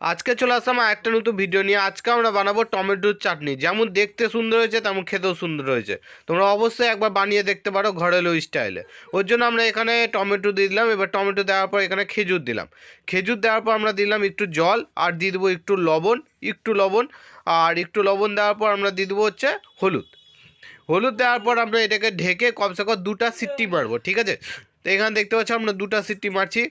আজকে চলে আসলাম একটা নতুন ভিডিও নিয়ে। আজকে আমরা বানাবো টমেটোর চাটনি। যেমন দেখতে সুন্দর হয়েছে, তেমন খেতেও সুন্দর হয়েছে। তোমরা অবশ্যই একবার বানিয়ে দেখতে পারো ঘরেলো স্টাইলে ওর জন্য আমরা এখানে টমেটো দিয়ে দিলাম। এবার টমেটো দেওয়ার পর এখানে খেজুর দিলাম। খেজুর দেওয়ার পর আমরা দিলাম একটু জল, আর দিয়ে দেবো একটু লবণ একটু লবণ, আর একটু লবণ দেওয়ার পর আমরা দিয়ে দেবো হচ্ছে হলুদ। হলুদ দেওয়ার পর আমরা এটাকে ঢেকে কমসে কম দুটা সিটি মারবো, ঠিক আছে? তো এখানে দেখতে পাচ্ছি আমরা দুটা সিটটি মারছি।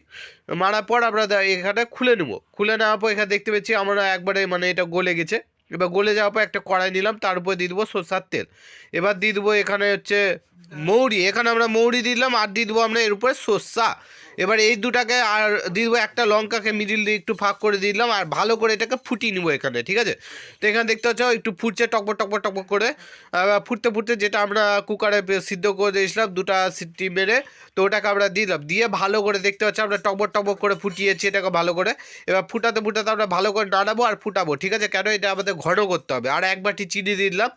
মারার পর আমরা এখানে খুলে নেব। খুলে নেওয়ার পর এখানে দেখতে পাচ্ছি আমরা একবারে মানে এটা গলে গেছে। এবার গলে যাওয়ার পর একটা কড়াই নিলাম, তার উপরে দিয়ে দেবো সরষার তেল। এবার দিয়ে দেবো এখানে হচ্ছে মৌরি, এখানে আমরা মৌরি দিলাম আর দিয়ে দেবো আমরা এর উপরে সর্ষা। এবার এই দুটাকে আর দিয়ে দেবো একটা লঙ্কাকে মিডিল দিয়ে একটু ফাঁক করে দিলাম, আর ভালো করে এটাকে ফুটিয়ে নেব এখানে, ঠিক আছে? তো এখানে দেখতে পাচ্ছ একটু ফুটছে, টকবক টকবক টকবক করে। ফুটতে ফুটতে যেটা আমরা কুকারে সিদ্ধ করে দিয়েছিলাম, দুটা সিটি মেরে, তো ওটাকে আমরা দিলাম। দিয়ে ভালো করে দেখতে পাচ্ছি আমরা টকবক টকবক করে ফুটিয়েছি এটাকে ভালো করে। এবার ফুটাতে ফুটাতে আমরা ভালো করে নাড়াবো আর ফুটাবো, ঠিক আছে? কেন এটা আমাদের ঘন করতে হবে। আর এক বাটি চিনি দিলাম।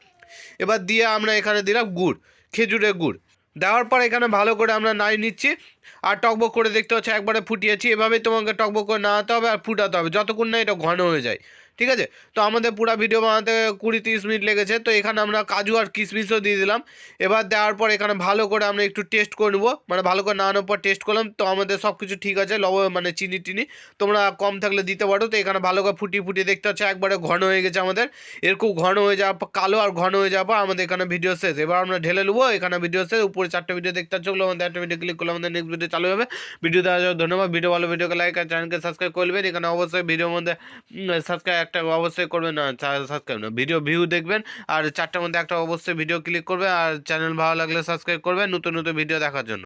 এবার দিয়ে আমরা এখানে দিলাম গুড়, খেজুরের গুড়। দেওয়ার পর এখানে ভালো করে আমরা নাই নিচ্ছি। আর টকবক করে দেখতে হচ্ছে একবারে ফুটিয়েছি। এভাবেই তোমাকে টকবক করে নাড়াতে হবে আর ফুটাতে হবে। যতক্ষণ না এটা ঘন হয়ে যায়। ঠিক আছে? তো আমাদের পুরো ভিডিও বানাতে কুড়ি তিরিশ মিনিট লেগেছে। তো এখানে আমরা কাজু আর কিশমিশও দিয়ে দিলাম। এবার দেওয়ার পর এখানে ভালো করে আমরা একটু টেস্ট করে নেব। মানে ভালো করে নাড়ানোর পর টেস্ট করলাম। তো আমাদের সব কিছু ঠিক আছে। লব মানে চিনি টিনি তোমরা কম থাকলে দিতে পারো। তো এখানে ভালো করে ফুটিয়ে ফুটিয়ে দেখতে হচ্ছে একবারে ঘন হয়ে গেছে আমাদের। এরকম ঘন হয়ে যাওয়ার পর, কালো আর ঘন হয়ে যাওয়ার পর আমাদের এখানে ভিডিও শেষ। এবার আমরা ঢেলে নেব। এখানে ভিডিও শেষ। উপরে চারটে ভিডিও দেখতে হচ্ছে ওগুলো। আমাদের একটা ভিডিও ক্লিক করলে আমাদের নেক্সট ভিডিও চালু হবে। ভিডিও দেওয়ার জন্য ধন্যবাদ। ভিডিও ভালো ভিডিওকে লাইক আর চ্যানেলকে সাবস্ক্রাইব করবেন। এখানে অবশ্যই ভিডিওর মধ্যে সাবস্ক্রাইব একটা অবশ্যই করবেন না সাবস্ক্রাইব না। ভিডিও ভিউ দেখবেন, আর চারটার মধ্যে একটা অবশ্যই ভিডিও ক্লিক করবে আর চ্যানেল ভালো লাগলে সাবস্ক্রাইব করবেন, নতুন নতুন ভিডিও দেখার জন্য।